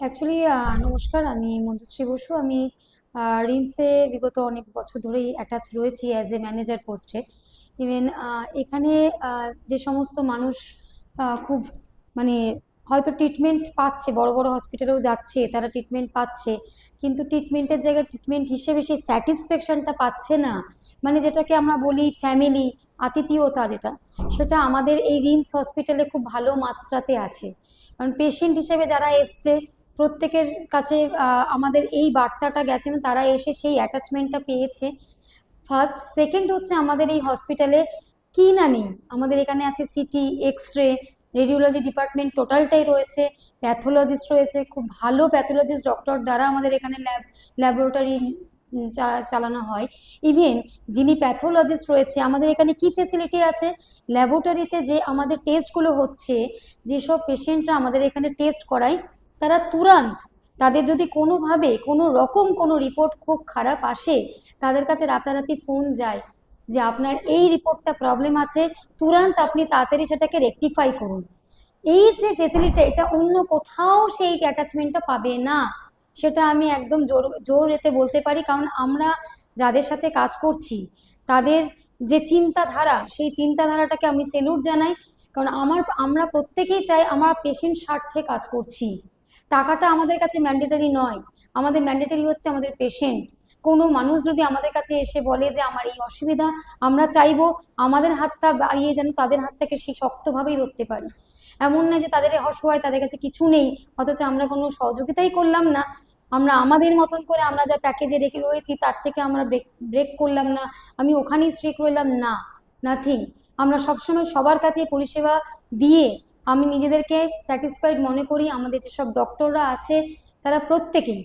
Actually নমস্কার, আমি মঞ্জুশ্রী বসু। আমি রিমসে বিগত অনেক বছর ধরেই অ্যাটাচ রয়েছি অ্যাজ এ। ম্যানেজার পোস্টে ইভেন এখানে যে সমস্ত মানুষ খুব মানে হয়তো ট্রিটমেন্ট পাচ্ছে, বড় বড় হসপিটালেও যাচ্ছে, তারা ট্রিটমেন্ট পাচ্ছে, কিন্তু ট্রিটমেন্টের জায়গায় ট্রিটমেন্ট হিসেবে সেই স্যাটিসফ্যাকশনটা পাচ্ছে না। মানে যেটাকে আমরা বলি ফ্যামিলি আতিথেয়তা যেটা, সেটা আমাদের এই রিমস হসপিটালে খুব ভালো মাত্রাতে আছে। কারণ পেশেন্ট হিসেবে যারা এসছে প্রত্যেকের কাছে আমাদের এই বার্তাটা গেছেন তারা এসে সেই অ্যাটাচমেন্টটা পেয়েছে। ফার্স্ট সেকেন্ড হচ্ছে আমাদের এই হসপিটালে কি না নেই। আমাদের এখানে আছে CT X ray radiology department টোটালটাই রয়েছে প্যাথোলজিস্ট রয়েছে, খুব ভালো প্যাথোলজিস্ট ডক্টর দ্বারা আমাদের এখানে ল্যাব ল্যাবরেটরি চালানো হয়। ইভেন যিনি প্যাথোলজিস্ট রয়েছে, আমাদের এখানে কি ফেসিলিটি আছে? ল্যাবরেটরিতে যে আমাদের টেস্টগুলো হচ্ছে, যেসব পেশেন্টরা আমাদের এখানে টেস্ট করায় তারা তুরান্ত, তাদের যদি কোনোভাবে কোনো রকম কোনো রিপোর্ট খুব খারাপ আসে, তাদের কাছে রাতারাতি ফোন যায় যে আপনার এই রিপোর্টটা প্রবলেম আছে, তুরান্ত আপনি তাড়াতাড়ি সেটাকে রেকটিফাই করুন। এই যে ফেসিলিটি এটা অন্য কোথাও সেই অ্যাটাচমেন্টটা পাবে না। সেটা আমি একদম জোর জোর এতে বলতে পারি, কারণ আমরা যাদের সাথে কাজ করছি, তাদের যে চিন্তাধারা, সেই চিন্তাধারাটাকে আমি সেলুট জানাই, কারণ আমার, আমরা প্রত্যেকেই চাই আমার পেশেন্ট স্বার্থে কাজ করছি। টাকাটা আমাদের কাছে ম্যান্ডেটারি নয়। আমাদের ম্যান্ডেটরি হচ্ছে আমাদের পেশেন্ট কোনো মানুষ যদি আমাদের কাছে এসে বলে যে, আমার এই অসুবিধা, আমরা চাইব আমাদের হাতটা বাড়িয়ে যেন তাদের হাতটাকে সেই শক্তভাবেই ধরতে পারি। এমন না যে তাদের অসহায়, তাদের কাছে কিছু নেই, অথচ আমরা কোনো সহযোগিতাই করলাম না। আমরা আমাদের মতন করে আমরা যা প্যাকেজে রেখে রয়েছি, তার থেকে আমরা ব্রেক ব্রেক করলাম না। আমি ওখানেই স্ট্রিক রইলাম না নাথিং আমরা সবসময় সবার কাছে পরিষেবা দিয়ে আমি নিজেদেরকে স্যাটিসফাইড মনে করি, আমাদের যেসব ডক্টররা আছে, তারা প্রত্যেকেই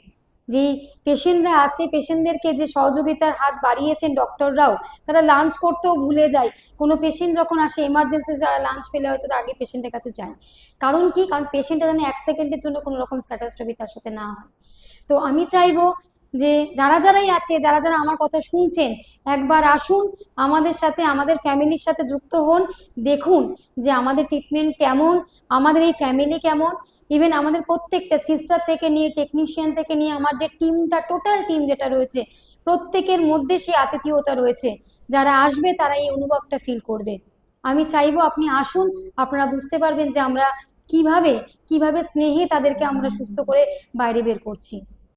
যে পেশেন্টরা আছে পেশেন্টদেরকে যে সহযোগিতার হাত বাড়িয়েছেন ডক্টররাও তারা লাঞ্চ করতেও ভুলে যায়। কোনো পেশেন্ট যখন আসে এমার্জেন্সি যারা লাঞ্চ পেলে হয়তো তারা আগে পেশেন্টের কাছে যায়। কারণ কি? কারণ পেশেন্টটা যেন এক সেকেন্ডের জন্য কোনো রকম স্ট্যাটাস্ট্রফি তার সাথে না হয়। তো আমি চাইব যে যারা যারাই আছে, যারা যারা আমার কথা শুনছেন, একবার আসুন আমাদের সাথে, আমাদের ফ্যামিলির সাথে যুক্ত হন, দেখুন যে আমাদের ট্রিটমেন্ট কেমন, আমাদের এই ফ্যামিলি কেমন। ইভেন আমাদের প্রত্যেকটা সিস্টার থেকে নিয়ে টেকনিশিয়ান থেকে নিয়ে, আমার যে টিমটা টোটাল টিম যেটা রয়েছে, প্রত্যেকের মধ্যে সেই আতিথেয়তা রয়েছে। যারা আসবে, তারা এই অনুভবটা ফিল করবে। আমি চাইব আপনি আসুন, আপনারা বুঝতে পারবেন যে আমরা কীভাবে কীভাবে স্নেহে তাদেরকে আমরা সুস্থ করে বাইরে বের করছি।